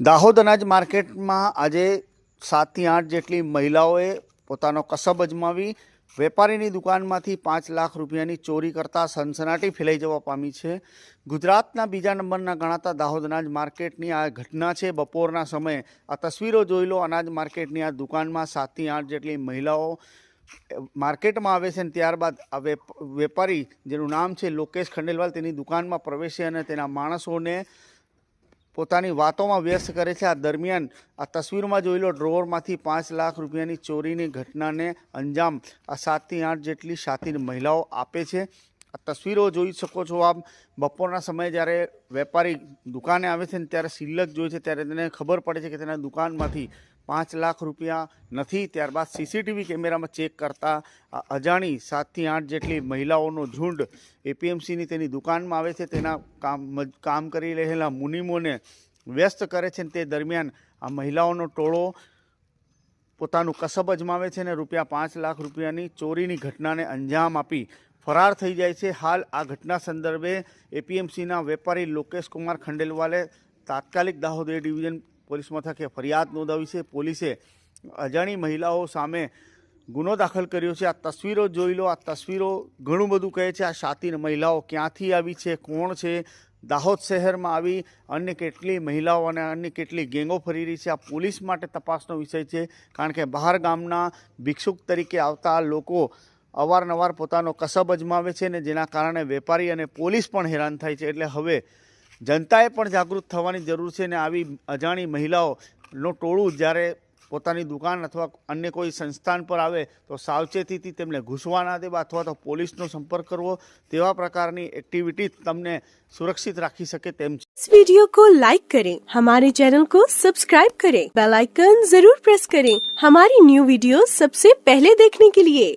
દાહોદ અનાજ માર્કેટમાં આજે સાતથી આઠ જેટલી મહિલાઓએ પોતાનો કસબ અજમાવી વેપારીની દુકાનમાંથી પાંચ લાખ રૂપિયાની ચોરી કરતા સનસનાટી ફેલાઈ જવા પામી છે. ગુજરાતના બીજા નંબરના ગણાતા દાહોદ અનાજ માર્કેટની આ ઘટના છે. બપોરના સમયે આ તસવીરો જોઈ લો. અનાજ માર્કેટની આ દુકાનમાં સાતથી આઠ જેટલી મહિલાઓ માર્કેટમાં આવે છે અને ત્યારબાદ આ વેપ- વેપારી, જેનું નામ છે લોકેશ ખંડેલવાલ, તેની દુકાનમાં પ્રવેશે અને તેના માણસોને પોતાની વાતોમાં વ્યસ્ત કરે છે. આ દરમિયાન આ તસવીરમાં જોઈ લો, ડ્રોવરમાંથી પાંચ લાખ રૂપિયાની ચોરીની ઘટનાને અંજામ આ સાતથી આઠ જેટલી સાથી મહિલાઓ આપે છે. આ તસવીરો જોઈ શકો છો આપ. બપોરના સમયે જ્યારે વેપારી દુકાને આવે છે ને ત્યારે સિલક જોઈ છે, ત્યારે તેને ખબર પડે છે કે તેના દુકાનમાંથી પાંચ લાખ રૂપિયા નથી. ત્યારબાદ સીસીટીવી કેમેરામાં ચેક કરતા અજાણી સાતથી આઠ જેટલી મહિલાઓનો ઝુંડ એપીએમસીની તેની દુકાનમાં આવે છે. તેના કામ કામ કરી રહેલા મુનિમોને વ્યસ્ત કરે છે તે દરમિયાન આ મહિલાઓનો ટોળો પોતાનું કસબ અજમાવે છે અને રૂપિયા પાંચ લાખ રૂપિયાની ચોરીની ઘટનાને અંજામ આપી ફરાર થઈ જાય છે. હાલ આ ઘટના સંદર્ભે એપીએમસીના વેપારી લોકેશ કુમાર ખંડેલવાલે તાત્કાલિક દાહોદ ડિવિઝન પોલીસ મથકે ફરિયાદ નોંધાવી છે. પોલીસે અજાણી મહિલાઓ સામે ગુનો દાખલ કર્યો છે. આ તસવીરો જોઈ લો. આ તસવીરો ઘણું બધું કહે છે. આ શાતીર મહિલાઓ ક્યાંથી આવી છે? કોણ છે? દાહોદ શહેરમાં આવી અન્ય કેટલી મહિલાઓ અને અન્ય કેટલી ગેંગો ફરી રહી છે, આ પોલીસ માટે તપાસનો વિષય છે. કારણ કે બહાર ગામના ભિક્ષુક તરીકે આવતા લોકો અવારનવાર પોતાનો કસબ અજમાવે છે ને જેના કારણે વેપારી અને પોલીસ પણ હેરાન થાય છે. એટલે હવે જનતાએ પણ જાગૃત થવાની જરૂર છે ને આવી અજાણી મહિલાઓનો ટોળું જ્યારે પોતાની દુકાન અથવા અન્ય કોઈ સંસ્થાન પર આવે તો સાવચેતીથી તેમને ઘૂસવા ના દેવા અથવા તો પોલીસનો સંપર્ક કરવો તેવા પ્રકારની એક્ટિવિટી તમને સુરક્ષિત રાખી શકે તેમ છે इस वीडियो को लाइक करें हमारे चैनल को सब्सक्राइब करें बेल आइकन जरूर प्रेस करें हमारी न्यू वीडियो सबसे पहले देखने के लिए